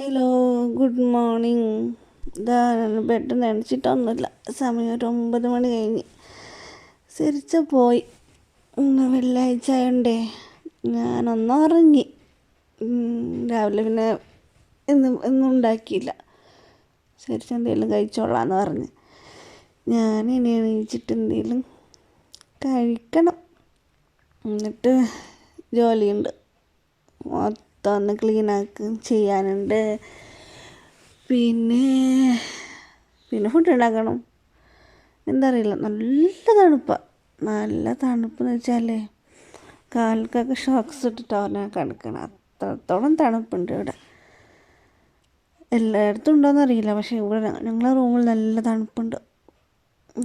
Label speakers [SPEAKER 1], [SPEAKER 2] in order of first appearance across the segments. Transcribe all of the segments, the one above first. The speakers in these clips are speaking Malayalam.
[SPEAKER 1] ഹലോ ഗുഡ് മോർണിംഗ് ഇതാണ് ബെഡ് നനച്ചിട്ടൊന്നുമില്ല സമയം ഒരു ഒമ്പത് മണി കഴിഞ്ഞ് സിരിച്ച പോയി ഇന്ന് വെള്ളിയാഴ്ച ആയണ്ടേ ഞാനൊന്ന് ഉറങ്ങി രാവിലെ പിന്നെ ഇന്ന് ഒന്നും ഉണ്ടാക്കിയില്ല ശരിച്ച് എന്തെങ്കിലും കഴിച്ചോളാന്ന് പറഞ്ഞ് ഞാൻ ഇനി എണീച്ചിട്ട് എന്തെങ്കിലും കഴിക്കണം എന്നിട്ട് ജോലിയുണ്ട് മൊത്തം തുറന്ന് ക്ലീനാക്കുകയും ചെയ്യാനുണ്ട് പിന്നെ പിന്നെ ഫുഡ് ഉണ്ടാക്കണം എന്താ അറിയില്ല നല്ല തണുപ്പാണ് നല്ല തണുപ്പ് എന്ന് വെച്ചാലേ കാൽക്കൊക്കെ ഷോക്സ് ഇട്ടിട്ട് അവനെ കണക്കണം അത്രത്തോളം തണുപ്പുണ്ട് ഇവിടെ എല്ലായിടത്തും ഉണ്ടോയെന്ന് അറിയില്ല പക്ഷേ ഇവിടെ ഞങ്ങളെ റൂമിൽ നല്ല തണുപ്പുണ്ട്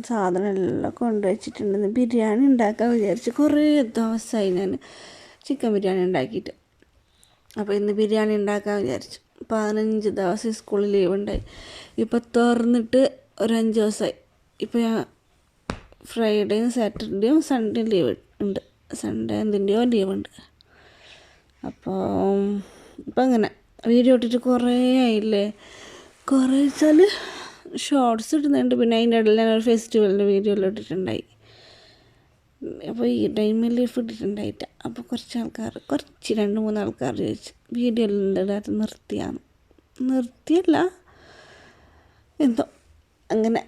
[SPEAKER 1] സാധനം എല്ലാം കൊണ്ടുവച്ചിട്ടുണ്ട് ബിരിയാണി ഉണ്ടാക്കാൻ വിചാരിച്ച് കുറേ ദിവസമായി ഞാൻ ചിക്കൻ ബിരിയാണി ഉണ്ടാക്കിയിട്ട് അപ്പോൾ ഇന്ന് ബിരിയാണി ഉണ്ടാക്കാൻ വിചാരിച്ചു പതിനഞ്ച് ദിവസം സ്കൂളിൽ ലീവ് ഉണ്ടായി ഇപ്പോൾ തുറന്നിട്ട് ഒരു അഞ്ച് ദിവസമായി ഇപ്പോൾ ഞാൻ ഫ്രൈഡേയും സാറ്റർഡേയും സൺഡേയും ലീവ് ഉണ്ട് സൺഡേ എന്തിൻ്റെയോ ലീവുണ്ട് അപ്പോൾ ഇപ്പം അങ്ങനെ വീഡിയോ ഇട്ടിട്ട് കുറേ ആയില്ലേ കുറേ വെച്ചാൽ ഷോർട്സ് ഇടുന്നുണ്ട് പിന്നെ അതിൻ്റെ ഇടയിൽ ഞാനൊരു ഫെസ്റ്റിവലിൻ്റെ വീഡിയോ ഇട്ടിട്ടുണ്ടായി അപ്പോൾ ഈ ഡൈമണ്ട് ലീഫ് അപ്പോൾ കുറച്ച് ആൾക്കാർ കുറച്ച് രണ്ട് മൂന്ന് ആൾക്കാർ ചോദിച്ചു വീഡിയോ ഇടാത്ത നിർത്തിയാണ് നിർത്തിയല്ല എന്തോ അങ്ങനെ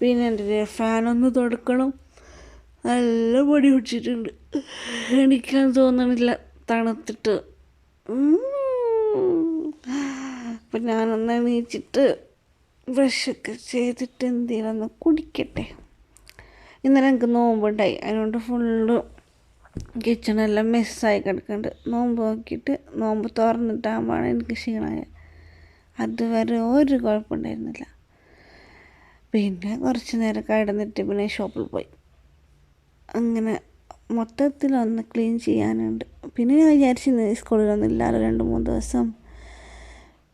[SPEAKER 1] പിന്നെ എൻ്റെ ഫാനൊന്ന് തുടക്കണം നല്ല പൊടി പിടിച്ചിട്ടുണ്ട് എണിക്കാൻ തോന്നണില്ല തണുത്തിട്ട് അപ്പം ഞാനൊന്ന് എണീച്ചിട്ട് ബ്രഷൊക്കെ ചെയ്തിട്ട് എന്തെങ്കിലും ഒന്ന് കുടിക്കട്ടെ ഇന്നലെ എനിക്ക് നോമ്പുണ്ടായി അതുകൊണ്ട് ഫുള്ള് കിച്ചണെല്ലാം മെസ്സായി കിടക്കുന്നുണ്ട് നോമ്പ് നോക്കിയിട്ട് നോമ്പ് തുറന്നിട്ടാകുമ്പോഴാണ് എനിക്ക് ക്ഷീണമായത് അതുവരെ ഒരു കുഴപ്പമുണ്ടായിരുന്നില്ല പിന്നെ കുറച്ച് നേരം കിടന്നിട്ട് പിന്നെ ഷോപ്പിൽ പോയി അങ്ങനെ മൊത്തത്തിൽ ഒന്ന് ക്ലീൻ ചെയ്യാനുണ്ട് പിന്നെ ഞാൻ വിചാരിച്ചിരുന്നു സ്കൂളിൽ ഇല്ലാതെ രണ്ട് മൂന്ന് ദിവസം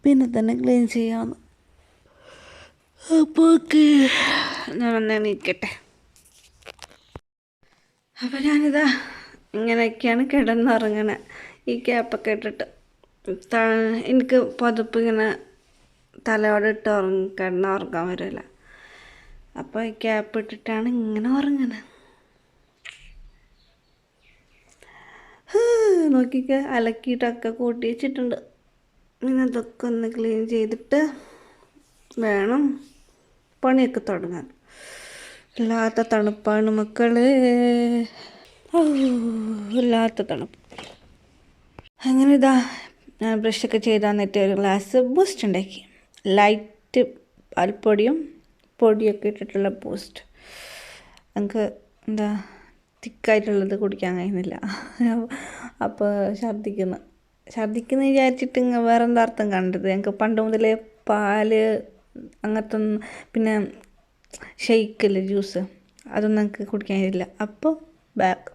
[SPEAKER 1] പിന്നെ തന്നെ ക്ലീൻ ചെയ്യാമെന്ന് അപ്പോൾ ഞാൻ വന്നാൽ നിൽക്കട്ടെ അപ്പോൾ ഞാനിതാ ഇങ്ങനെയൊക്കെയാണ് കിടന്നുറങ്ങണേ ഈ ക്യാപ്പൊക്കെ ഇട്ടിട്ട് എനിക്ക് പുതപ്പ് ഇങ്ങനെ തലയോടെ ഇട്ട് ഉറങ്ങി കിടന്ന് ഉറങ്ങാൻ വരില്ല അപ്പോൾ ഈ ക്യാപ്പ് ഇട്ടിട്ടാണ് ഇങ്ങനെ ഉറങ്ങണത് നോക്കിക്ക അലക്കിയിട്ടൊക്കെ കൂട്ടി വെച്ചിട്ടുണ്ട് ഇങ്ങനെ അതൊക്കെ ഒന്ന് ക്ലീൻ ചെയ്തിട്ട് വേണം പണിയൊക്കെ തുടങ്ങാൻ വല്ലാത്ത തണുപ്പാണ് മക്കള് വല്ലാത്ത തണുപ്പ് അങ്ങനെ ഇതാ ഞാൻ ബ്രഷൊക്കെ ചെയ്ത് തന്നിട്ട് ഒരു ഗ്ലാസ് ബൂസ്റ്റ് ഉണ്ടാക്കി ലൈറ്റ് പാൽപ്പൊടിയും പൊടിയൊക്കെ ഇട്ടിട്ടുള്ള ബൂസ്റ്റ് നമുക്ക് എന്താ തിക്കായിട്ടുള്ളത് കുടിക്കാൻ കഴിയുന്നില്ല അപ്പോൾ ഛർദ്ദിക്കുന്നു ഛർദ്ദിക്കുന്നു വിചാരിച്ചിട്ട് വേറെ എന്താ കണ്ടത് ഞങ്ങൾക്ക് പണ്ട് മുതലേ പാല് അങ്ങനത്തെ പിന്നെ ഷെയ്ക്കില്ലേ ജ്യൂസ് അതൊന്നും കുടിക്കാൻ കഴിയില്ല അപ്പോൾ ബാക്ക്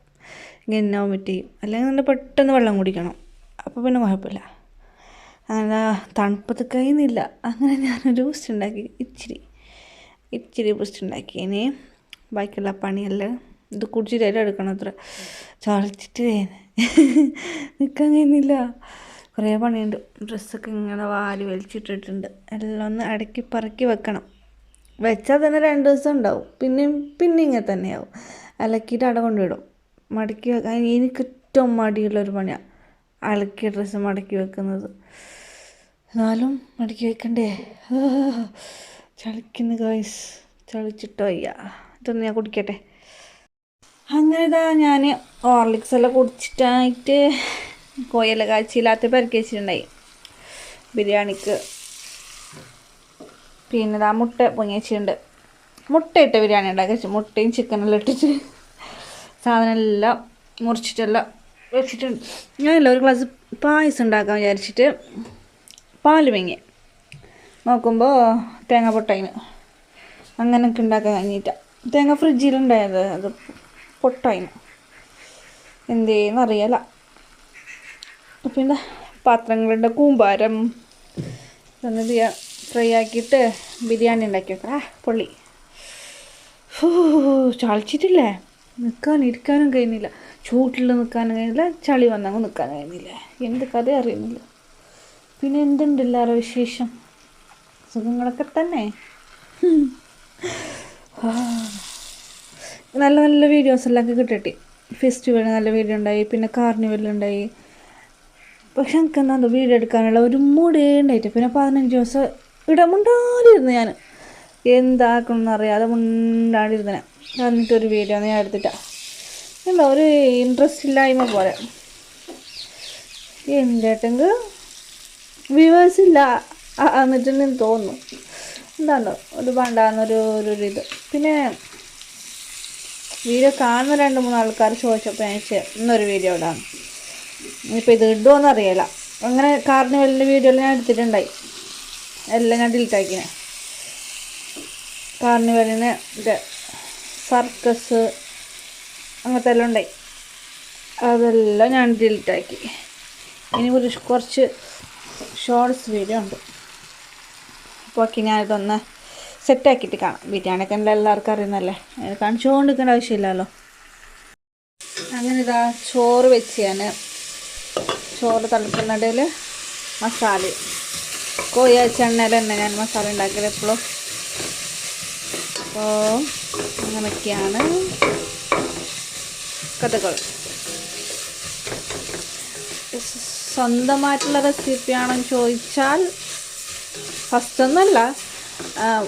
[SPEAKER 1] ഇങ്ങനെ വോമിറ്റ് ചെയ്യും അല്ലെങ്കിൽ നല്ല പെട്ടെന്ന് വെള്ളം കുടിക്കണം അപ്പോൾ പിന്നെ കുഴപ്പമില്ല അങ്ങനെ തണുപ്പത്ത് കഴിയുന്നില്ല അങ്ങനെ ഞാനൊരു ബൂസ്റ്റ് ഉണ്ടാക്കി ഇച്ചിരി ഇച്ചിരി ബൂസ്റ്റ് ഉണ്ടാക്കിയേനെ ബാക്കിയുള്ള പണിയെല്ലാം ഇത് കുടിച്ചിട്ട് എല്ലാം എടുക്കണം അത്ര ചളിച്ചിട്ട് നിൽക്കാൻ കഴിയുന്നില്ല കുറേ പണിയുണ്ട് ഡ്രസ്സൊക്കെ ഇങ്ങനെ വാരി വലിച്ചിട്ടിട്ടുണ്ട് എല്ലാം ഒന്ന് അടക്കി പറക്കി വെക്കണം വെച്ചാൽ തന്നെ രണ്ട് ദിവസം ഉണ്ടാവും പിന്നെയും പിന്നെ ഇങ്ങനെ തന്നെയാവും അലക്കിയിട്ട് അട കൊണ്ടുവിടും മടക്കി വെക്കാൻ എനിക്ക് ഏറ്റവും മടിയുള്ളൊരു പണിയാണ് അലക്കിയ ഡ്രസ്സ് മടക്കി വെക്കുന്നത് എന്നാലും മടക്കി വെക്കണ്ടേ ചളിക്കുന്ന ഗൈസ് ചളിച്ചിട്ടോ അയ്യ ഇതൊന്ന് ഞാൻ കുടിക്കട്ടെ അങ്ങനെ ഇതാ ഞാൻ ഓർലിക്സ് എല്ലാം കുടിച്ചിട്ടായിട്ട് കോയല കാഴ്ചയില്ലാത്ത പരിക്കേച്ചിട്ടുണ്ടായി ബിരിയാണിക്ക് പിന്നെ ഇതാ മുട്ട പൊങ്ങിയച്ചിട്ടുണ്ട് മുട്ട ഇട്ട ബിരിയാണി ഉണ്ടാക്കി മുട്ടയും ചിക്കനെല്ലാം ഇട്ടിട്ട് എല്ലാം മുറിച്ചിട്ടെല്ലാം വെച്ചിട്ടുണ്ട് ഞാനല്ല ഒരു ഗ്ലാസ് പായസം ഉണ്ടാക്കാൻ വിചാരിച്ചിട്ട് പാൽ വെങ്ങി നോക്കുമ്പോൾ തേങ്ങ പൊട്ടയിന് അങ്ങനെയൊക്കെ ഉണ്ടാക്കാൻ കഴിഞ്ഞിട്ട തേങ്ങ ഫ്രിഡ്ജിലുണ്ടായത് അത് പൊട്ടയിന് എന്തേന്ന് അറിയില്ല പിന്നെ പാത്രങ്ങളുടെ കൂമ്പാരം എന്താ ഫ്രൈ ആക്കിയിട്ട് ബിരിയാണി ഉണ്ടാക്കി വെക്കടാ പൊള്ളി ചളിച്ചിട്ടില്ലേ നിൽക്കാൻ ഇരിക്കാനും കഴിയുന്നില്ല ചൂട്ടിൽ നിൽക്കാനും കഴിയുന്നില്ല ചളി വന്നങ്ങ് നിൽക്കാനും കഴിയുന്നില്ല എന്ത് കഥ അറിയുന്നില്ല പിന്നെ എന്തുണ്ട് എല്ലാവരും വിശേഷം സുഖങ്ങളൊക്കെ തന്നെ നല്ല നല്ല വീഡിയോസ് എല്ലാം കിട്ടിട്ടി ഫെസ്റ്റിവൽ നല്ല വീഡിയോ ഉണ്ടായി പിന്നെ കാർണിവൽ ഉണ്ടായി പക്ഷെ എനിക്ക് എന്താ വീഡിയോ എടുക്കാനുള്ള ഒരു മൂടേ ഉണ്ടായിട്ട് പിന്നെ പതിനഞ്ച് ദിവസം ഇടമുണ്ടാണ്ടിരുന്നു ഞാൻ എന്താക്കണമെന്ന് അറിയാതെ മുണ്ടാടിയിരുന്നേ എന്നിട്ടൊരു വീഡിയോ ഞാൻ എടുത്തിട്ടാണ് എന്താ ഒരു ഇൻട്രസ്റ്റ് ഇല്ലായ്മ പോലെ എന്തേട്ടെങ്കിൽ വ്യൂവേഴ്സ് ഇല്ല എന്നിട്ടെന്ന് തോന്നുന്നു എന്താണോ ഒരു പണ്ടാന്നൊരു ഒരു ഇത് പിന്നെ വീഡിയോ കാണുന്ന രണ്ട് മൂന്ന് ആൾക്കാർ ചോദിച്ചപ്പോൾ ഞാൻ ഇന്നൊരു വീഡിയോ ഇടാണ് ഇനിയിപ്പോൾ ഇത് ഇടുമോ എന്നറിയില്ല അങ്ങനെ കാർണിവലിൻ്റെ വീഡിയോയിൽ ഞാൻ എടുത്തിട്ടുണ്ടായി എല്ലാം ഞാൻ ഡിലീറ്റാക്കിനെ കാർണിവലിന് സർക്കസ് അങ്ങനത്തെ എല്ലാം ഉണ്ടായി അതെല്ലാം ഞാൻ ഡിലീറ്റാക്കി ഇനി ഒരു കുറച്ച് ഷോർട്സ് വീഡിയോ ഉണ്ട് അപ്പോൾ ഓക്കെ ഞാനിതൊന്ന് സെറ്റാക്കിയിട്ട് കാണാം ബിരിയാണിയൊക്കെ ഉള്ള എല്ലാവർക്കും അറിയുന്നല്ലേ കാണിച്ചു കൊണ്ടിരിക്കേണ്ട ആവശ്യമില്ലല്ലോ അങ്ങനെ ഇതാ ചോറ് വെച്ച് ഞാൻ ചോറ് തിളക്കുന്ന മസാലയും മസാല കോഴി അച്ചെണ്ണയിൽ തന്നെ ഞാൻ മസാല ഉണ്ടാക്കല് എപ്പോഴും അപ്പോൾ അങ്ങനെയൊക്കെയാണ് കഥകൾ സ്വന്തമായിട്ടുള്ള റെസിപ്പിയാണെന്ന് ചോദിച്ചാൽ ഫസ്റ്റ് ഒന്നല്ല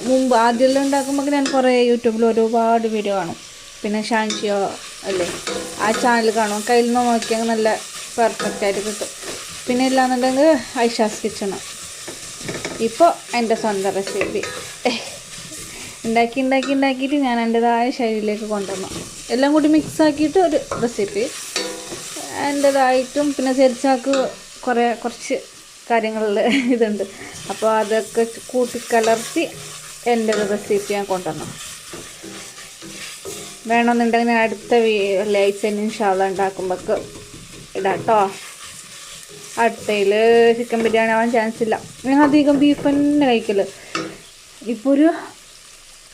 [SPEAKER 1] മുമ്പ് ആദ്യം ഉണ്ടാക്കുമ്പോൾ ഞാൻ കുറേ യൂട്യൂബിൽ ഒരുപാട് വീഡിയോ കാണും പിന്നെ ഷാൻഷിയോ അല്ലേ ആ ചാനൽ കാണും കയ്യിൽ നിന്ന് നോക്കിയാൽ നല്ല പെർഫെക്റ്റ് ആയിട്ട് കിട്ടും പിന്നെ ഇല്ലാന്നുണ്ടെങ്കിൽ ഐഷാസ് കിച്ചണോ ഇപ്പോൾ എൻ്റെ സ്വന്തം റെസിപ്പി ഉണ്ടാക്കി ഉണ്ടാക്കി ഉണ്ടാക്കിയിട്ട് ഞാൻ എൻ്റെതായ ശൈലിയിലേക്ക് കൊണ്ടുവന്നു എല്ലാം കൂടി മിക്സ് ആക്കിയിട്ട് ഒരു റെസിപ്പി എൻ്റെതായിട്ടും പിന്നെ ചെരിച്ചാക്ക് കുറേ കുറച്ച് കാര്യങ്ങളിൽ ഇതുണ്ട് അപ്പോൾ അതൊക്കെ കൂട്ടിക്കലർത്തി എൻ്റെ ഒരു റെസിപ്പി ഞാൻ കൊണ്ടുവന്നു വേണമെന്നുണ്ടെങ്കിൽ അടുത്ത വീ തന്നെ ഇൻഷാള്ള ഉണ്ടാക്കുമ്പോൾ ഇടാം കേട്ടോ അടുത്തതിൽ ചിക്കൻ ബിരിയാണി ആവാൻ ചാൻസ് ഇല്ല ഞാൻ അധികം ബീഫ് തന്നെ കഴിക്കല് ഇപ്പോൾ ഒരു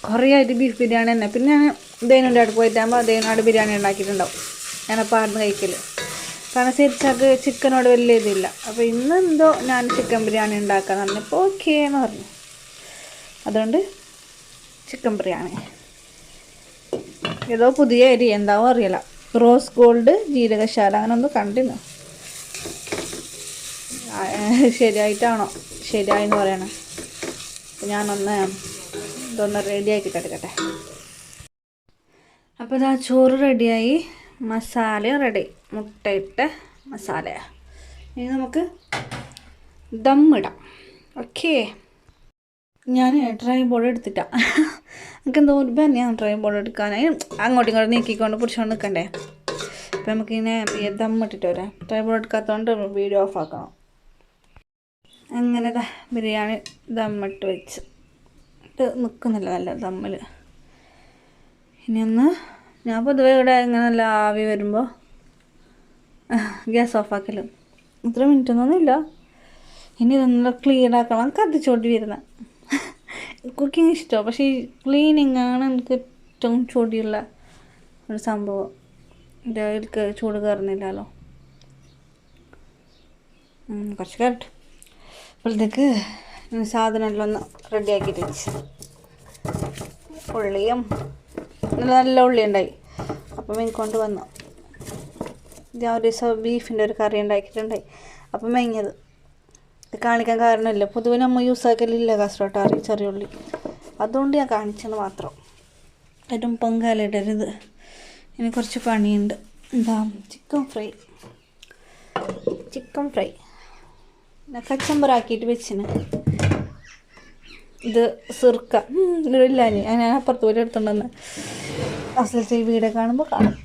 [SPEAKER 1] കുറേയായിട്ട് ബീഫ് ബിരിയാണി തന്നെ പിന്നെ ഞാൻ ദേനുൻ്റെ അടുത്ത് പോയിട്ടാകുമ്പോൾ ദേനാട് ബിരിയാണി ഉണ്ടാക്കിയിട്ടുണ്ടാവും ഞാനപ്പോൾ ആടുന്ന് കഴിക്കല് കാരണം ശരിച്ചത് ചിക്കനോട് വലിയ ഇതില്ല അപ്പോൾ ഇന്ന് എന്തോ ഞാൻ ചിക്കൻ ബിരിയാണി ഉണ്ടാക്കാൻ പറഞ്ഞപ്പോൾ ഓക്കേ എന്ന് പറഞ്ഞു അതുകൊണ്ട് ചിക്കൻ ബിരിയാണി ഏതോ പുതിയ അരി എന്താവോ അറിയില്ല റോസ് ഗോൾഡ് ജീരകശാല അങ്ങനെ ഒന്ന് കണ്ടിരുന്നു ശരിയായിട്ടാണോ ശരിയായെന്ന് പറയണം ഞാനൊന്ന് ഇതൊന്ന് റെഡിയാക്കിയിട്ട് എടുക്കട്ടെ അപ്പോൾ ഇതാ ചോറ് റെഡിയായി മസാല റെഡി മുട്ടയിട്ട് മസാല ഇനി നമുക്ക് ദമ്മിടാം ഓക്കേ ഞാൻ ഡ്രൈ ബോർഡ് എടുത്തിട്ടാ നമുക്ക് എന്തോ ഒരു ബന്നെയാണ് ഡ്രൈ ബോർഡ് എടുക്കാനായി അങ്ങോട്ടും ഇങ്ങോട്ടും നീക്കിക്കൊണ്ട് പിടിച്ചുകൊണ്ട് നിൽക്കണ്ടേ അപ്പം നമുക്കിങ്ങനെ ദം ഇട്ടിട്ട് വരാം ഡ്രൈ ബോർഡ് എടുക്കാത്തതുകൊണ്ട് വീഡിയോ ഓഫ് ആക്കണം അങ്ങനെ ബിരിയാണി ദമ്മിട്ട് വെച്ച് ഇട്ട് നിൽക്കുന്നില്ല നല്ല തമ്മിൽ ഇനിയൊന്ന് ഞാൻ പൊതുവെ ഇവിടെ ഇങ്ങനെ നല്ല ആവി വരുമ്പോൾ ഗ്യാസ് ഓഫാക്കലും ഇത്ര മിനിറ്റൊന്നുമില്ല ഇനി ഇതൊന്ന് ക്ലീൻ ആക്കണം കത്തിച്ചോണ്ടി വരുന്ന കുക്കിംഗ് ഇഷ്ടമാണ് പക്ഷേ ഈ ക്ലീനിങ് ആണ് എനിക്ക് ഏറ്റവും ചൊടിയുള്ള ഒരു സംഭവം ഇതിൽ ചൂട് കയറുന്നില്ലല്ലോ കുറച്ച് കറക്റ്റ് അപ്പോഴത്തേക്ക് സാധനമെല്ലാം ഒന്ന് റെഡിയാക്കിയിട്ട് വെച്ച് ഉള്ളിയും നല്ല നല്ല ഉള്ളി ഉണ്ടായി അപ്പം മെയിൻ കൊണ്ടുവന്നു ഞാൻ ഒരു ദിവസം ബീഫിൻ്റെ ഒരു കറി ഉണ്ടാക്കിയിട്ടുണ്ടായി അപ്പം മെയിഞ്ഞത് ഇത് കാണിക്കാൻ കാരണമില്ല പൊതുവെ നമ്മൾ യൂസ് ആക്കലില്ല കസ്റ്റോട്ടാറി ചെറിയ ഉള്ളി അതുകൊണ്ട് ഞാൻ കാണിച്ചെന്ന് മാത്രം ഏറ്റവും പൊങ്കാലിടരുത് ഇനി കുറച്ച് പണിയുണ്ട് എന്താ ചിക്കൻ ഫ്രൈ ചിക്കൻ ഫ്രൈ ആക്കിയിട്ട് വെച്ചിന് ഇത് സിർക്ക ഇല്ല ഞാൻ അപ്പുറത്ത് പോലെ എടുത്തുണ്ടെന്ന് അസല ഈ വീട് കാണുമ്പോൾ കാണും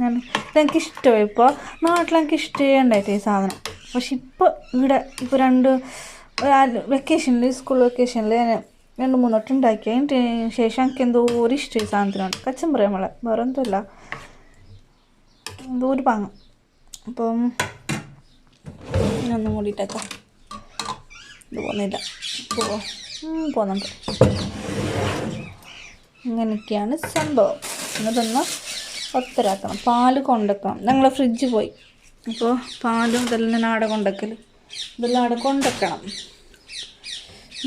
[SPEAKER 1] ഞാൻ എനിക്ക് ഇഷ്ടമായി ഇപ്പോൾ നാട്ടിൽ എനിക്ക് ഇഷ്ടമുണ്ടായിട്ട് ഈ സാധനം പക്ഷെ ഇപ്പോൾ ഇവിടെ ഇപ്പോൾ രണ്ട് വെക്കേഷനിൽ സ്കൂൾ വെക്കേഷനിൽ ഞാൻ രണ്ട് മൂന്നോട്ട് ഉണ്ടാക്കി അതിന് ശേഷം എനിക്ക് എന്തോ ഒരു ഇഷ്ടം ഈ കച്ചം പറയാം നമ്മളെ വേറെ എന്തല്ല എന്തോ ഒരു പാങ്ങം അപ്പം ഇനി ഒന്നും ഇത് പോന്നില്ല പോവോ പോകുന്നുണ്ട് ഇങ്ങനെയൊക്കെയാണ് സംഭവം എന്നതൊന്ന് ഒത്തരാക്കണം പാല് കൊണ്ടക്കണം ഞങ്ങൾ ഫ്രിഡ്ജ് പോയി അപ്പോൾ പാലും ഇതെല്ലാം ആടെ കൊണ്ടക്കൽ ഇതെല്ലാം ആടെ കൊണ്ടക്കണം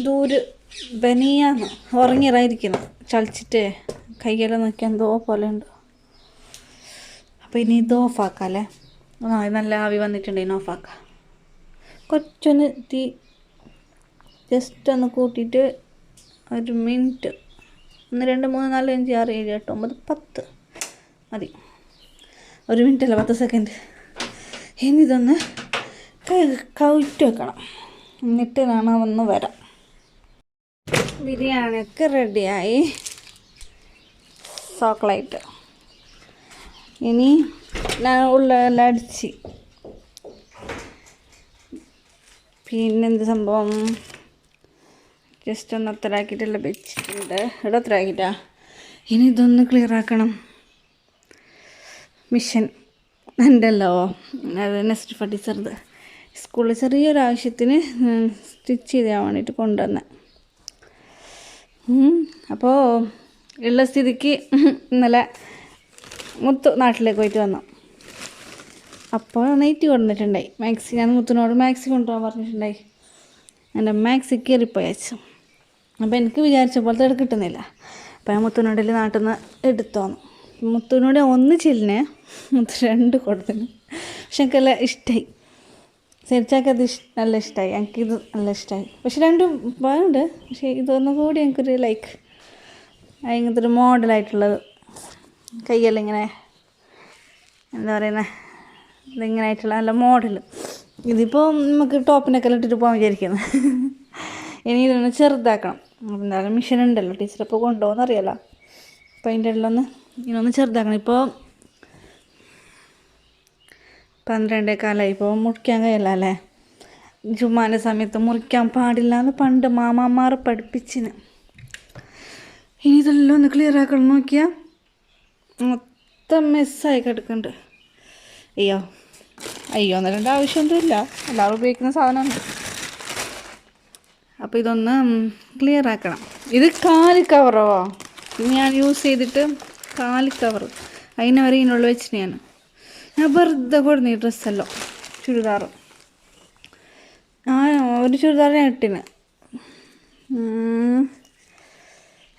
[SPEAKER 1] ദൂര് ബനിയാന്ന് ഉറങ്ങിറായിരിക്കുന്നു ചളിച്ചിട്ട് കയ്യെല്ലാം നോക്കി എന്തോ പോലെ ഉണ്ട് അപ്പോൾ ഇനി ഇത് ഓഫാക്കാം അല്ലേ നല്ല ആവി വന്നിട്ടുണ്ട് ഇനി ഓഫാക്കാം കുറച്ചൊന്ന് തീ ജസ്റ്റ് ഒന്ന് കൂട്ടിയിട്ട് ഒരു മിനിറ്റ് ഒന്ന് രണ്ട് മൂന്ന് നാല് അഞ്ച് ആറ് ഏഴ് എട്ട് ഒമ്പത് പത്ത് മതി ഒരു മിനിറ്റ് അല്ല പത്ത് സെക്കൻഡ് ഇനി ഇതൊന്ന് കവിറ്റ് വെക്കണം എന്നിട്ട് വേണം ഒന്ന് വരാം ബിരിയാണിയൊക്കെ റെഡിയായി ചോക്ലേറ്റ് ഇനി ഞാൻ ഉള്ളതെല്ലാം അടിച്ച് പിന്നെന്ത് സംഭവം ജസ്റ്റ് ഒന്ന് അത്തരാക്കിയിട്ടുള്ള വെച്ചിട്ടുണ്ട് ഇവിടെ അത്തരാക്കിയിട്ടാ ഇനി ഇതൊന്ന് ക്ലിയർ ആക്കണം മിഷൻ ഉണ്ടല്ലോ അത് നെസ്റ്റ് ഫട്ടിച്ചറത് സ്കൂളിൽ ചെറിയൊരു ആവശ്യത്തിന് സ്റ്റിച്ച് ചെയ്യാൻ വേണ്ടിയിട്ട് കൊണ്ടുവന്നെ അപ്പോൾ ഉള്ള സ്ഥിതിക്ക് ഇന്നലെ മുത്തു നാട്ടിലേക്ക് പോയിട്ട് വന്നു അപ്പോൾ നൈറ്റ് കൊണ്ടുവന്നിട്ടുണ്ടായി മാക്സി ഞാൻ മുത്തിനോട് മാക്സി കൊണ്ടുപോകാൻ പറഞ്ഞിട്ടുണ്ടായി എൻ്റെ മാക്സി അച്ഛൻ അപ്പോൾ എനിക്ക് വിചാരിച്ച പോലത്തെ ഇവിടെ കിട്ടുന്നില്ല അപ്പോൾ ഞാൻ മുത്തിനോടിൽ നാട്ടിൽ നിന്ന് എടുത്തോന്നു മുത്തിനോട് ഒന്ന് ചില്ലിനെ മുത്ത് രണ്ട് കൊടുത്തിന് പക്ഷെ എനിക്കെല്ലാം ഇഷ്ടമായി ശരിച്ചാക്ക് അത് ഇഷ് നല്ല ഇഷ്ടമായി എനിക്കിത് നല്ല ഇഷ്ടമായി പക്ഷെ രണ്ടും പോയുണ്ട് പക്ഷേ ഇതൊന്നും കൂടി എനിക്കൊരു ലൈക്ക് ഇങ്ങനത്തെ ഒരു മോഡലായിട്ടുള്ളത് കയ്യെല്ലാം ഇങ്ങനെ എന്താ പറയുന്നത് ആയിട്ടുള്ള നല്ല മോഡൽ ഇതിപ്പോൾ നമുക്ക് ടോപ്പിനൊക്കെ ഇട്ടിട്ട് പോകാൻ വിചാരിക്കുന്നത് ഇനി ഇതൊന്ന് ചെറുതാക്കണം എന്തായാലും മിഷൻ ഉണ്ടല്ലോ ടീച്ചർ ഇപ്പോൾ കൊണ്ടുപോകുന്ന അറിയാലോ അപ്പോൾ അതിൻ്റെ ഉള്ളൊന്ന് ഇനൊന്ന് ചെറുതാക്കണം ഇപ്പോൾ പന്ത്രണ്ടേ കാലമായി ഇപ്പോൾ മുറിക്കാൻ കഴിയില്ല അല്ലേ ജുമാൻ്റെ സമയത്ത് മുറിക്കാൻ പാടില്ല എന്ന് പണ്ട് മാമാമാർ പഠിപ്പിച്ചിന് ഇനി ഇതെല്ലാം ഒന്ന് ക്ലിയർ ആക്കണം നോക്കിയാൽ മൊത്തം മെസ്സായി കിടക്കുന്നുണ്ട് അയ്യോ അയ്യോ ഒന്നരണ്ട ആവശ്യമൊന്നുമില്ല എല്ലാവരും ഉപയോഗിക്കുന്ന സാധനമാണ് അപ്പോൾ ഇതൊന്ന് ക്ലിയർ ആക്കണം ഇത് കാല് കവറോ ഞാൻ യൂസ് ചെയ്തിട്ട് കാല് കവർ അതിനെ വരെ ഇതിനുള്ളിൽ വെച്ചിട്ട് ഞാൻ ഞാൻ വെറുതെ കൊടുന്നു ഈ ഡ്രസ്സല്ലോ ചുരിദാർ ആ ഒരു ചുരിദാർ ഞാൻ ഇട്ടിന്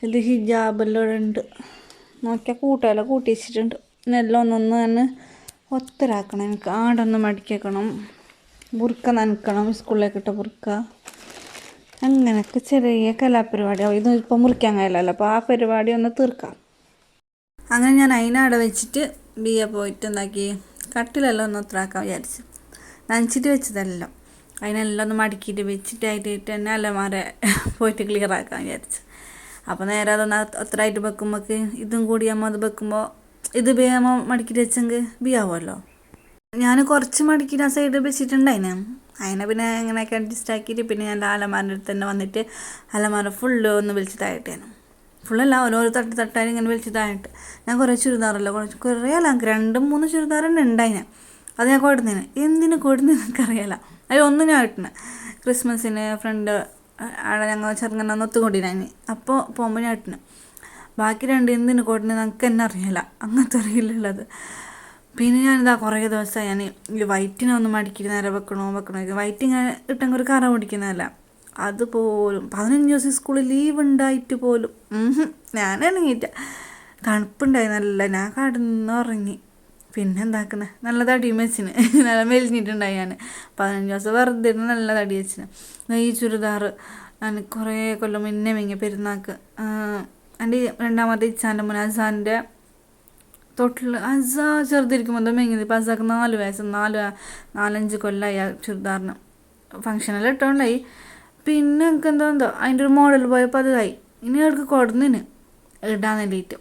[SPEAKER 1] ഇത് ഹിജാബെല്ലാം ഉണ്ട് നോക്കിയാൽ കൂട്ടുകയല്ല കൂട്ടി വെച്ചിട്ടുണ്ട് എല്ലാം ഒന്നൊന്ന് തന്നെ ഒത്തരാക്കണം എനിക്ക് ആടൊന്ന് മടിക്കണം മുറുക്ക നനക്കണം ഇട്ട മുറുക്ക അങ്ങനെയൊക്കെ ചെറിയ കലാപരിപാടിയാവും ഇത് ഇപ്പം മുറിക്കാൻ കഴിയില്ലല്ലോ അപ്പോൾ ആ പരിപാടി ഒന്ന് തീർക്കാം അങ്ങനെ ഞാൻ അതിനാട് വെച്ചിട്ട് എ പോയിട്ട് എന്താക്കി കട്ടിലെല്ലാം ഒന്ന് ഒത്തരാക്കാൻ വിചാരിച്ചു നനച്ചിട്ട് വെച്ചതെല്ലാം അതിനെല്ലാം ഒന്ന് മടക്കിയിട്ട് വെച്ചിട്ട് ആയിട്ട് തന്നെ അലമാരെ പോയിട്ട് ക്ലിയർ വിചാരിച്ചു അപ്പോൾ നേരെ അതൊന്ന് ആയിട്ട് വെക്കുമ്പോൾ ഇതും കൂടി നമ്മൾ അത് വെക്കുമ്പോൾ ഇത് വേഗം മടക്കിയിട്ട് വെച്ചെങ്കിൽ ബിയാവുമല്ലോ ഞാൻ കുറച്ച് മടക്കിയിട്ട് ആ സൈഡിൽ വെച്ചിട്ടുണ്ടായിന് അതിനെ പിന്നെ എങ്ങനെയൊക്കെ അഡ്ജസ്റ്റ് ആക്കിയിട്ട് പിന്നെ ഞാൻ അലമാരൻ്റെ അടുത്ത് തന്നെ വന്നിട്ട് അലമാര ഫുള്ള് ഒന്ന് വിളിച്ചതായിട്ടേനു ഫുള്ളല്ല ഓരോ തട്ട് തട്ടായാലും ഇങ്ങനെ വിളിച്ചതായിട്ട് ഞാൻ കുറേ ചുരിദാറല്ലോ കുറച്ച് കുറേ അല്ല രണ്ടും മൂന്ന് ചുരിദാറുണ്ട് ഉണ്ടായിന് അത് ഞാൻ കൊടുന്നേന് എന്തിനു കൊടുന്നു എനിക്കറിയാല അതിൽ ഒന്നും ഞാൻ ഇട്ടിന് ക്രിസ്മസിന് ഫ്രണ്ട് അവിടെ ഞങ്ങൾ ചെറുങ്ങനെ ഒന്ന് ഒത്തുകൊണ്ടിരുന്നു അപ്പോൾ പോകുമ്പോൾ ഞാൻ ഇട്ടിന് ബാക്കി രണ്ട് എന്തിന് കോട്ടിന് നമുക്ക് തന്നെ അറിയില്ല അങ്ങനത്തെ അറിയില്ലുള്ളത് പിന്നെ ഞാനിതാ കുറേ ദിവസമായി ഞാൻ ഈ വൈറ്റിനെ ഒന്ന് മടിക്കിട്ട് നേരെ വെക്കണോ വെക്കണോ വൈറ്റ് ഇങ്ങനെ ഇട്ടെങ്കിൽ ഒരു കറ ഓടിക്കുന്നതല്ല അതുപോലും പതിനഞ്ച് ദിവസം സ്കൂളിൽ ലീവ് ഉണ്ടായിട്ട് പോലും ഞാൻ ഇറങ്ങിയിട്ട തണുപ്പുണ്ടായി നല്ല ഞാൻ കടന്ന് ഉറങ്ങി പിന്നെ എന്താക്കുന്നത് നല്ല തടി വെച്ചിന് നല്ല മെലിഞ്ഞിട്ടുണ്ടായി ഞാൻ പതിനഞ്ച് ദിവസം വെറുതെ നല്ല തടി വെച്ചിന് ഈ ചുരിദാറ് ഞാൻ കുറേ കൊല്ലം മുന്നേ മിങ്ങി പെരുന്നാക്ക് എൻ്റെ രണ്ടാമത്തെ ഇച്ചാൻ്റെ മോൻ അസാൻ്റെ തൊട്ടിൽ അസ ചെറുതിരിക്കുമ്പോൾ എന്തോ മെങ്ങി ഇപ്പോൾ അസാക്ക് നാല് വയസ്സ് നാല് നാലഞ്ച് കൊല്ലമായി ആ ചുരിദാറിന് ഫങ്ഷനെല്ലാം ഇട്ടുകൊണ്ടായി പിന്നെ എനിക്ക് എന്തോ എന്തോ അതിൻ്റെ ഒരു മോഡൽ പോയപ്പോൾ അതായി ഇനി അവർക്ക് കൊടുന്നിന് ഇടാൻ വേണ്ടിയിട്ട്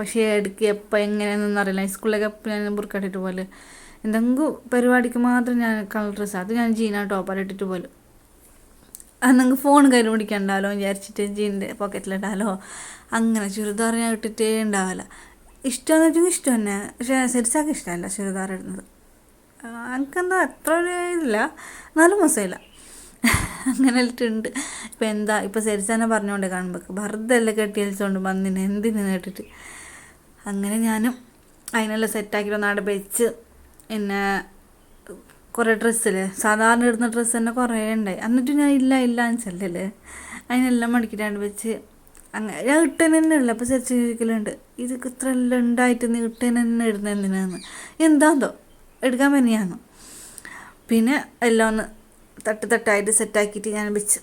[SPEAKER 1] പക്ഷേ ഇടയ്ക്ക് എപ്പോൾ എങ്ങനെയാണെന്നൊന്നും അറിയില്ല സ്കൂളിലൊക്കെ എപ്പോൾ ഞാൻ ബുർക്കട്ടിട്ട് പോലെ എന്തെങ്കിലും പരിപാടിക്ക് മാത്രം ഞാൻ കളർ ഡ്രസ്സ് അത് ഞാൻ ജീന ടോപ്പാലിട്ടിട്ട് പോലും നിങ്ങൾക്ക് ഫോൺ കയ്യിൽ പിടിക്കണ്ടാലോ വിചാരിച്ചിട്ട് ജീൻ്റെ പോക്കറ്റിലിട്ടാലോ അങ്ങനെ ചുരിദാർ ഞാൻ ഇട്ടിട്ടേ ഉണ്ടാവില്ല ഇഷ്ടമെന്ന് വെച്ചാൽ ഇഷ്ടം തന്നെ പക്ഷേ സിരിസാക്ക് ഇഷ്ടമല്ല ചുരിദാർ ഇടുന്നത് എനിക്കെന്താ അത്ര ഒരു ഇതില്ല നല്ല മോശമില്ല അങ്ങനെ ഇട്ടിട്ടുണ്ട് ഇപ്പം എന്താ ഇപ്പം സരിസാനെ പറഞ്ഞുകൊണ്ട് കാണുമ്പോൾ വെറുതെ അല്ല കെട്ടിയലിച്ചുകൊണ്ട് വന്നിന് എന്തിന് കേട്ടിട്ട് അങ്ങനെ ഞാനും അതിനെല്ലാം സെറ്റാക്കിയിട്ട് നാട് വെച്ച് എന്നെ കുറേ ഡ്രസ്സിൽ സാധാരണ ഇടുന്ന ഡ്രസ്സ് തന്നെ കുറേ ഉണ്ടായി എന്നിട്ട് ഞാൻ ഇല്ല ഇല്ല എന്ന് ചൊല്ലല്ലേ അതിനെല്ലാം മടിക്കിട്ടാണ്ട് വെച്ച് അങ്ങനെ ഞാൻ ഇട്ടേന് തന്നെ ഉള്ളു അപ്പോൾ ചെറിയ ചോദിക്കലുണ്ട് ഇത് ഇത്ര എല്ലാം ഉണ്ടായിട്ട് നീ ഇട്ടേന് തന്നെ ഇടുന്ന എന്തിനാന്ന് എന്താന്തോ എടുക്കാൻ തന്നെയാന്ന് പിന്നെ എല്ലാം ഒന്ന് തട്ട് തട്ടായിട്ട് സെറ്റാക്കിയിട്ട് ഞാൻ വെച്ച്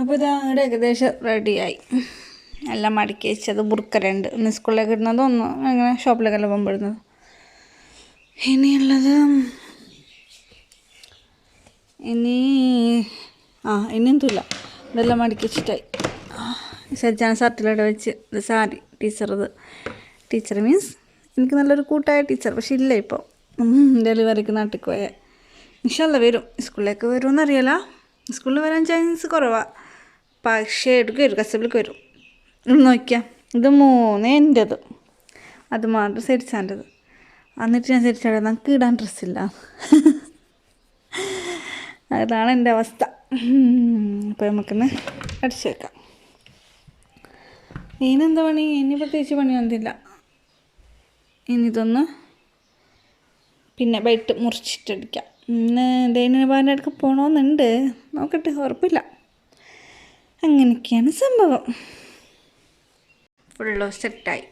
[SPEAKER 1] അപ്പോൾ ഇത് അങ്ങോട്ട് ഏകദേശം റെഡിയായി എല്ലാം മടക്കി വെച്ചത് ബുർക്കരുണ്ട് ഒന്ന് സ്കൂളിലേക്ക് ഇടുന്നതും ഒന്ന് അങ്ങനെ ഷോപ്പിലേക്കെല്ലാം പോകുമ്പോൾ ഇടുന്നതും ഇനിയുള്ളത് ഇനി ആ ഇനിയൊന്നുമില്ല ഇതെല്ലാം മടക്കി വെച്ചിട്ടായി സജ്ജാന സർട്ടിലൂടെ വെച്ച് ഇത് സാരി ടീച്ചർ ഇത് ടീച്ചർ മീൻസ് എനിക്ക് നല്ലൊരു കൂട്ടായ ടീച്ചർ പക്ഷെ ഇല്ല ഇപ്പോൾ ഡെലിവറിക്ക് നാട്ടിൽ പോയ ഇൻഷല്ല വരും സ്കൂളിലേക്ക് വരുമെന്ന് അറിയില്ല സ്കൂളിൽ വരാൻ ചാൻസ് കുറവാണ് പക്ഷേ എടുക്കും വരും കസ്റ്റബിലേക്ക് വരും നോക്കിയാൽ ഇത് മൂന്ന് എൻ്റേത് അത് മാത്രം സരിച്ചാൻ്റെത് എന്നിട്ട് ഞാൻ സരിച്ചാൽ നമുക്ക് ഇടാൻ ഡ്രസ്സില്ല അതാണ് എൻ്റെ അവസ്ഥ അപ്പോൾ നമുക്കിന്ന് അടിച്ചു വെക്കാം ഇനിയെന്താ പണി ഇനി പ്രത്യേകിച്ച് വന്നില്ല ഇനി ഇതൊന്ന് പിന്നെ വൈകിട്ട് മുറിച്ചിട്ടടിക്കാം ഇന്ന് ദൈനം ബാലിൻ്റെ അടുക്ക പോകണമെന്നുണ്ട് നോക്കട്ടെ ഉറപ്പില്ല അങ്ങനെയൊക്കെയാണ് സംഭവം ഫുള്ളോ സെറ്റായി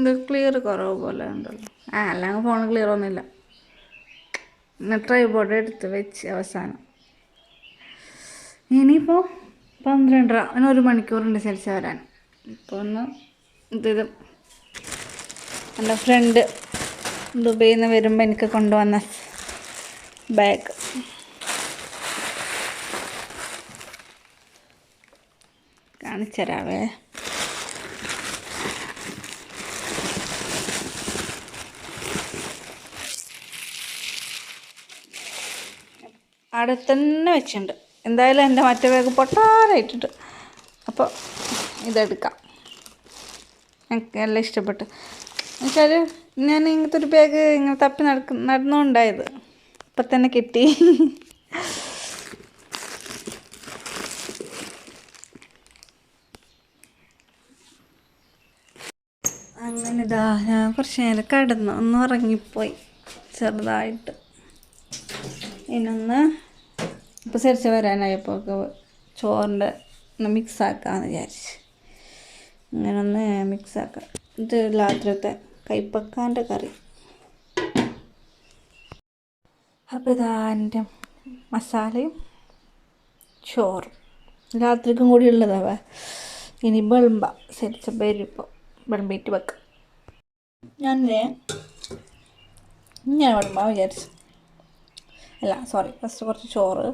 [SPEAKER 1] ഇത് ക്ലിയർ കുറവ് പോലെ ഉണ്ടല്ലോ ആ അല്ലെങ്കിൽ ഫോൺ ക്ലിയർ ഒന്നുമില്ല ബോർഡ് എടുത്ത് വെച്ച് അവസാനം ഇനിയിപ്പോൾ പന്ത്രണ്ടര അങ്ങനെ ഒരു മണിക്കൂറുണ്ട് സെൽസ് വരാൻ ഇപ്പോൾ ഒന്ന് ഇത് എൻ്റെ ഫ്രണ്ട് ദുബൈയിൽ നിന്ന് വരുമ്പോൾ എനിക്ക് കൊണ്ടുവന്ന ബാഗ് കാണിച്ചു തരാവേ അവിടെ തന്നെ വെച്ചിട്ടുണ്ട് എന്തായാലും എൻ്റെ മറ്റേ ബാഗ് പൊട്ടാറായിട്ടുണ്ട് അപ്പോൾ ഇതെടുക്കാം എനിക്ക് നല്ല ഇഷ്ടപ്പെട്ടു എന്നുവെച്ചാൽ ഞാൻ ഇങ്ങനത്തെ ഒരു ബാഗ് ഇങ്ങനെ തപ്പി നടക്ക നടന്നുകൊണ്ടായത് അപ്പം തന്നെ കിട്ടി അങ്ങനെ ഇതാ ഞാൻ കുറച്ച് നേരം കടന്നു ഒന്ന് ഉറങ്ങിപ്പോയി ചെറുതായിട്ട് ഇനൊന്ന് അപ്പോൾ സെരിച്ച് വരാനായപ്പോൾ ഒക്കെ ചോറിൻ്റെ ഒന്ന് മിക്സാക്കാമെന്ന് വിചാരിച്ച് അങ്ങനെ ഒന്ന് മിക്സാക്കാം ഇത് രാത്രിത്തെ കൈപ്പക്കാൻ്റെ കറി അപ്പോൾ ഇതാ എൻ്റെ മസാലയും ചോറും രാത്രിക്കും കൂടി ഉള്ളതാവ ഇനി വെളുമ്പ സെരിച്ച പേരിപ്പോൾ വെളുമ്പിട്ട് വെക്കാം ഞാൻ ഞാൻ വെളുമ്പ വിചാരിച്ചു അല്ല സോറി ഫസ്റ്റ് കുറച്ച് ചോറ്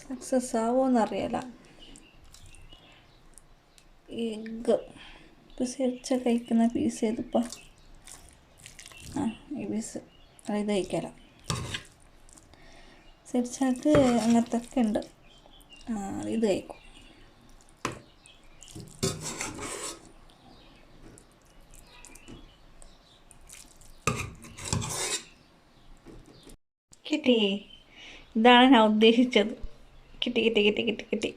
[SPEAKER 1] സക്സസ് എന്നറിയില്ല എഗ് ഇപ്പം വെച്ച കഴിക്കുന്ന പീസ് ഏതിപ്പോൾ ആ ഈ പീസ് ഇത് കഴിക്കാല സെരിച്ചാക്ക് അങ്ങനത്തെ ഒക്കെ ഉണ്ട് ഇത് കഴിക്കും കിട്ടി ഇതാണ് ഞാൻ ഉദ്ദേശിച്ചത് കിട്ടി കിട്ടി കിട്ടി കിട്ടി കിട്ടി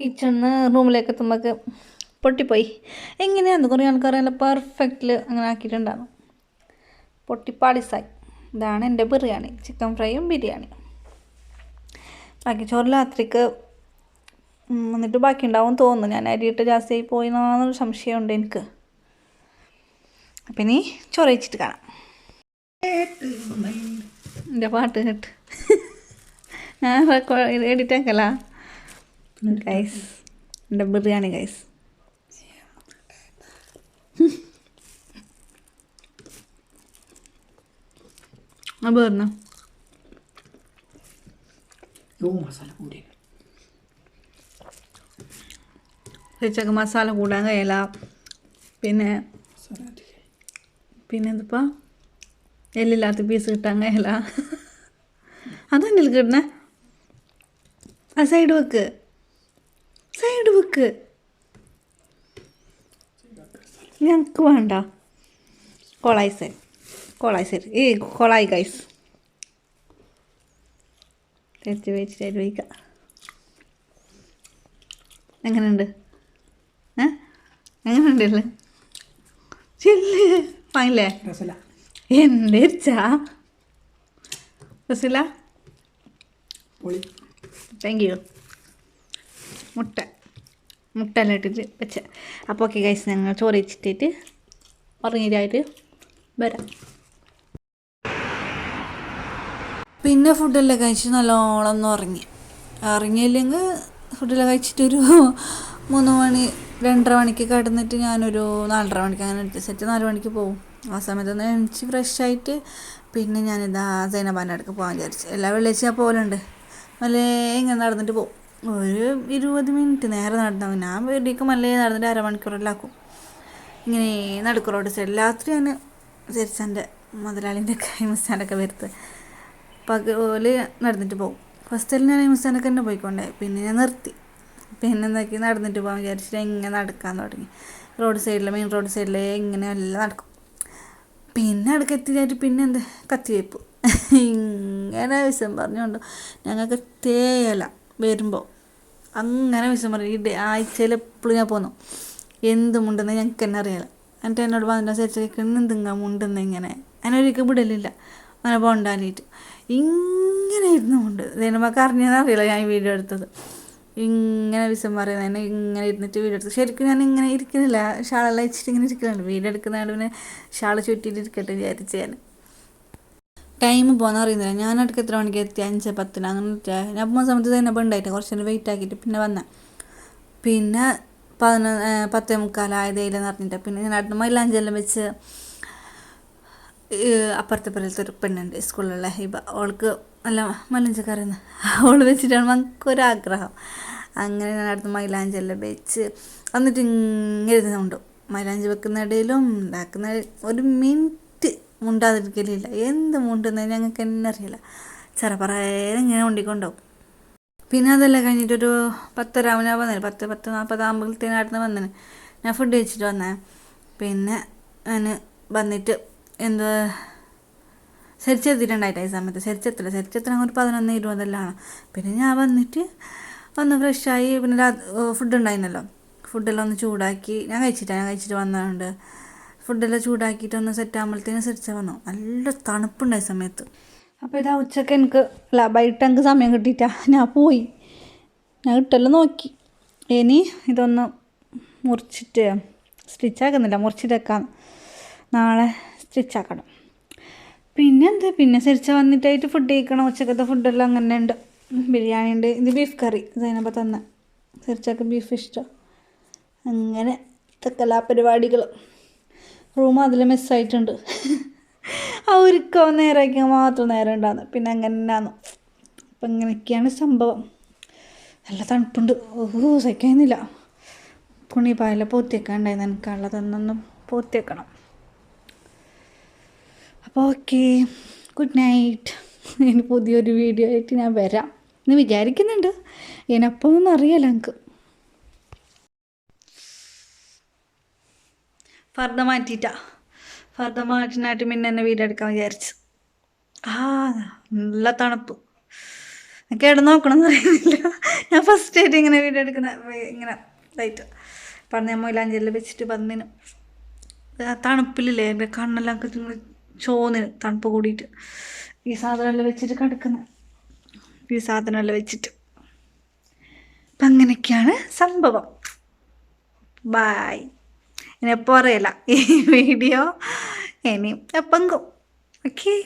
[SPEAKER 1] കിച്ചണിന്ന് റൂമിലേക്ക് എത്തുമ്പോൾ പൊട്ടിപ്പോയി എങ്ങനെയാന്ന് കുറേ ആൾക്കാരെല്ലാം പെർഫെക്റ്റിൽ അങ്ങനെ ആക്കിയിട്ടുണ്ടാകും പൊട്ടിപ്പാടിസായി ഇതാണ് എൻ്റെ ബിരിയാണി ചിക്കൻ ഫ്രൈയും ബിരിയാണിയും ബാക്കി ചോറ് രാത്രിക്ക് എന്നിട്ട് ബാക്കി ഉണ്ടാവും തോന്നുന്നു ഞാൻ അരിയിട്ട് ജാസ്തിയായി ആയി പോയിന്നാന്നൊരു സംശയമുണ്ട് എനിക്ക് അപ്പം ഇനി ചോറ് വെച്ചിട്ട് കാണാം എൻ്റെ പാട്ട് കേട്ട് ഇത് എഡിറ്റ് ആക്കല ഗൈസ് എൻ്റെ ബിറിയാണി ഗൈസ് അപ്പോൾ പറഞ്ഞോ ചേച്ചക്ക് മസാല കൂടാൻ കഴിയില്ല പിന്നെ പിന്നെ എന്തിപ്പോൾ എല്ലില്ലാത്ത പീസ് കിട്ടാൻ കഴിയില്ല അതെന്നെ കിട്ടണേ ആ സൈഡ് വെക്ക് സൈഡ് വെക്ക് ഞങ്ങൾക്ക് വേണ്ട കൊളായി സൈഡ് കൊളായി സൈഡ് ഏ കൊളായി ഗൈസ് തെറ്റ് വെച്ചിട്ട് വയ്ക്കാം എങ്ങനെയുണ്ട് ഏ എങ്ങനെയുണ്ടല്ലേ ചെല്ല് വാങ്ങില്ലേ എൻ്റെ ചാ റസില പൊളി താങ്ക് യു മുട്ട മുട്ട ഇട്ടിട്ട് വെച്ച അപ്പോൾ ഓക്കെ കഴിച്ച് ഞങ്ങൾ ചോറ് വെച്ചിട്ടിട്ട് ഉറങ്ങിയിട്ടായിട്ട് വരാം പിന്നെ ഫുഡെല്ലാം കഴിച്ച് നല്ലോണം ഒന്ന് ഉറങ്ങി ഇറങ്ങിയില്ലെങ്കിൽ ഫുഡെല്ലാം കഴിച്ചിട്ടൊരു മൂന്ന് മണി രണ്ടര മണിക്ക് കടന്നിട്ട് ഞാനൊരു നാലര മണിക്ക് അങ്ങനെ എടുത്ത് സെറ്റ് നാല് മണിക്ക് പോകും ആ സമയത്ത് ഒന്ന് എണിച്ച് ഫ്രഷ് ആയിട്ട് പിന്നെ ഞാനിതാ സൈനബാൻ്റെ അടുക്ക് പോകാൻ വിചാരിച്ചു എല്ലാ വെള്ളിയാഴ്ച പോലുണ്ട് മല്ലേ ഇങ്ങനെ നടന്നിട്ട് പോകും ഒരു ഇരുപത് മിനിറ്റ് നേരെ നടന്നാൽ ഞാൻ വീട്ടിലേക്ക് മല്ലേ നടന്നിട്ട് അരമണിക്കൂറെല്ലാം ആക്കും ഇങ്ങനെ നടക്കും റോഡ് സൈഡ് രാത്രി ഞാൻ ചരിച്ചാൻ്റെ മുതലാളിൻ്റെ കൈമുസ്താനൊക്കെ വരുത്ത് പകല് നടന്നിട്ട് പോകും ഫസ്റ്റിൽ ഞാൻ കൈമുസ്താനൊക്കെ തന്നെ പോയിക്കൊണ്ടേ പിന്നെ ഞാൻ നിർത്തി പിന്നെ എന്താക്കി നടന്നിട്ട് പോകാൻ വിചാരിച്ചിട്ട് ഇങ്ങനെ നടക്കാൻ തുടങ്ങി റോഡ് സൈഡിൽ മെയിൻ റോഡ് സൈഡിൽ ഇങ്ങനെ എല്ലാം നടക്കും പിന്നെ അടുക്കെത്തിയിട്ട് പിന്നെ എന്താ കത്തിവയ്പ്പ് അങ്ങനെ വിഷം പറഞ്ഞുകൊണ്ട് ഞങ്ങൾക്ക് തേയില വരുമ്പോൾ അങ്ങനെ വിഷം പറഞ്ഞു ഈ ആഴ്ചയിൽ എപ്പോഴും ഞാൻ പോന്നു എന്ത് മുണ്ടെന്ന് ഞങ്ങൾക്ക് തന്നെ അറിയില്ല എന്നിട്ട് എന്നോട് പറഞ്ഞിട്ട് ചേച്ചിരിക്കണം എന്തിങ്ങ മുണ്ടെന്ന് ഇങ്ങനെ അതിനൊരിക്കൽ വിടലില്ല അങ്ങനെ പോണ്ടാലിട്ട് ഇങ്ങനെ ഇരുന്ന് മുണ്ട് സിനിമക്ക് അറിയില്ല ഞാൻ വീഡിയോ എടുത്തത് ഇങ്ങനെ വിഷം പറയുന്നത് തന്നെ ഇങ്ങനെ ഇരുന്നിട്ട് വീഡിയോ എടുത്തു ശരിക്കും ഞാൻ ഇങ്ങനെ ഇരിക്കുന്നില്ല ഷാളെല്ലാം വെച്ചിട്ട് ഇങ്ങനെ ഇരിക്കുന്നുണ്ട് വീഡിയോ എടുക്കുന്നതുകൊണ്ട് പിന്നെ ഷാൾ ചുറ്റിയിട്ട് ഇരിക്കട്ടെ വിചാരിച്ച് ഞാൻ ടൈം പോകാൻ അറിയുന്നില്ല ഞാൻ അടുക്ക എത്ര മണിക്ക് എത്തി അഞ്ച് പത്തിന് അങ്ങനെ ഞാൻ പോകുന്ന സമയത്ത് തന്നെ ഉണ്ടായിട്ട് കുറച്ച് നേരം വെയിറ്റ് ആക്കിയിട്ട് പിന്നെ വന്നേ പിന്നെ പതിനൊന്ന് പത്തേ മുക്കാലായതേലെന്ന് അറിഞ്ഞിട്ട് പിന്നെ ഞാൻ അടുത്ത മൈലാഞ്ചെല്ലാം വെച്ച് അപ്പുറത്തെ പുറത്തെ ഒരു പെണ്ണുണ്ട് സ്കൂളിലുള്ള ഹിബ അവൾക്ക് നല്ല മലഞ്ചക്കാരെന്ന് അവൾ വെച്ചിട്ടാണ് നമുക്കൊരാഗ്രഹം അങ്ങനെ ഞാൻ അടുത്ത് മൈലാഞ്ചെല്ലാം വെച്ച് എന്നിട്ട് ഇങ്ങനെ ഇരുന്നുണ്ട് മൈലാഞ്ചി വെക്കുന്ന ഇടയിലും ഉണ്ടാക്കുന്ന ഒരു മീൻ മുണ്ടാതിരിക്കലില്ല എന്ത് മുണ്ടുന്നത് ഞങ്ങൾക്ക് തന്നെ അറിയില്ല ചെറപ്പറേനെ ഇങ്ങനെ മുണ്ടിക്കൊണ്ടാവും പിന്നെ അതല്ല കഴിഞ്ഞിട്ടൊരു പത്തരാവിനാ വന്നേന് പത്ത് പത്ത് നാൽപ്പതാകുമ്പോഴത്തേനായിരുന്നു വന്നേന് ഞാൻ ഫുഡ് കഴിച്ചിട്ട് വന്നേ പിന്നെ ഞാൻ വന്നിട്ട് എന്ത് ശരിച്ചെത്തിയിട്ടുണ്ടായിട്ട് ഈ സമയത്ത് ശരിച്ചെത്തില്ല ശരിച്ചെത്തണ ഒരു പതിനൊന്ന് ഇരുപതെല്ലാം പിന്നെ ഞാൻ വന്നിട്ട് ഒന്ന് ഫ്രഷായി പിന്നെ ഫുഡ് ഉണ്ടായിരുന്നല്ലോ ഫുഡെല്ലാം ഒന്ന് ചൂടാക്കി ഞാൻ കഴിച്ചിട്ടാണ് ഞാൻ കഴിച്ചിട്ട് വന്നതുകൊണ്ട് ഫുഡെല്ലാം ചൂടാക്കിയിട്ട് ഒന്ന് സെറ്റ് ആകുമ്പോഴത്തേനനുസരിച്ച് വന്നു നല്ല തണുപ്പുണ്ടായി സമയത്ത് അപ്പോൾ ഇതാ ഉച്ചക്ക് എനിക്ക് ലാഭായിട്ട് എനിക്ക് സമയം കിട്ടിയിട്ടാ ഞാൻ പോയി ഞാൻ ഇട്ടെല്ലാം നോക്കി ഇനി ഇതൊന്ന് മുറിച്ചിട്ട് സ്റ്റിച്ചാക്കുന്നില്ല മുറിച്ചിട്ടേക്കാം നാളെ സ്റ്റിച്ചാക്കണം പിന്നെ എന്ത് പിന്നെ സരിച്ച വന്നിട്ടായിട്ട് ഫുഡ് കഴിക്കണം ഉച്ചക്കത്തെ ഫുഡെല്ലാം അങ്ങനെ ഉണ്ട് ബിരിയാണി ഉണ്ട് ഇത് ബീഫ് കറി സൈനപ്പ തന്നെ സരിച്ചൊക്കെ ബീഫ് ഇഷ്ടം അങ്ങനെ ഇതൊക്കെ എല്ലാ പരിപാടികളും റൂം അതിൽ മിസ്സായിട്ടുണ്ട് ആ ഒരുക്കം നേരാക്കാൻ മാത്രം നേരം ഉണ്ടാകുന്നു പിന്നെ അങ്ങനെ തന്നെയാന്നു അപ്പം ഇങ്ങനെയൊക്കെയാണ് സംഭവം നല്ല തണുപ്പുണ്ട് ഓഹോ സഹിക്കുന്നില്ല കുണി പായല പോത്തിയേക്കാണ്ടായി നനക്കാനുള്ളതൊന്നും പോത്തിയേക്കണം അപ്പോൾ ഓക്കെ ഗുഡ് നൈറ്റ് ഇനി പുതിയൊരു വീഡിയോ ആയിട്ട് ഞാൻ വരാം എന്ന് വിചാരിക്കുന്നുണ്ട് ഇതിനപ്പോൾ ഒന്നും അറിയാലോ എനിക്ക് ഫർദ മാറ്റിയിട്ടാ ഫർദ മാറ്റിനായിട്ട് പിന്നെ എന്നെ വീടെടുക്കാൻ വിചാരിച്ചു ആ നല്ല തണുപ്പ് എവിടെ നോക്കണമെന്ന് അറിയുന്നില്ല ഞാൻ ഫസ്റ്റ് ആയിട്ട് ഇങ്ങനെ വീടെടുക്കുന്ന ഇങ്ങനെ ലൈറ്റ് പറഞ്ഞ മൊയിലാഞ്ചേരിയിൽ വെച്ചിട്ട് വന്നിന് തണുപ്പിലില്ലേ എൻ്റെ കണ്ണെല്ലാം ചോന്നിന് തണുപ്പ് കൂടിയിട്ട് ഈ സാധനമെല്ലാം വെച്ചിട്ട് കിടക്കുന്നു ഈ സാധനമെല്ലാം വെച്ചിട്ട് അപ്പം അങ്ങനെയൊക്കെയാണ് സംഭവം ബായ് ഇനി എപ്പോൾ അറിയില്ല ഈ വീഡിയോ ഇനി എപ്പെങ്കും ഓക്കേ